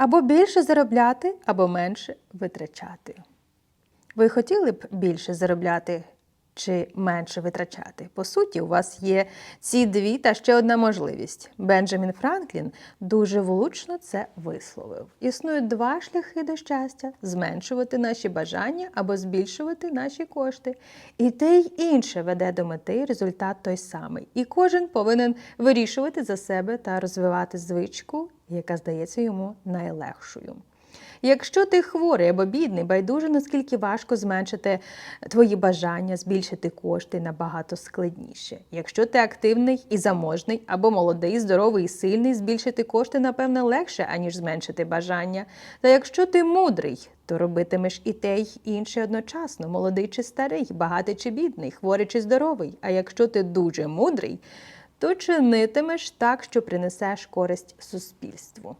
Або більше заробляти, або менше витрачати. Ви хотіли б більше заробляти чи менше витрачати? По суті, у вас є ці дві та ще одна можливість. Бенджамін Франклін дуже влучно це висловив. Існують два шляхи до щастя: зменшувати наші бажання або збільшувати наші кошти. І те й інше веде до мети результат той самий. І кожен повинен вирішувати за себе та розвивати звичку, яка здається йому найлегшою. Якщо ти хворий або бідний, байдуже наскільки важко зменшити твої бажання, збільшити кошти набагато складніше. Якщо ти активний і заможний, або молодий, здоровий і сильний, збільшити кошти, напевне, легше, аніж зменшити бажання. Та якщо ти мудрий, то робитимеш і те, й інше одночасно, молодий чи старий, багатий чи бідний, хворий чи здоровий. А якщо ти дуже мудрий, то чинитимеш так, що принесеш користь суспільству.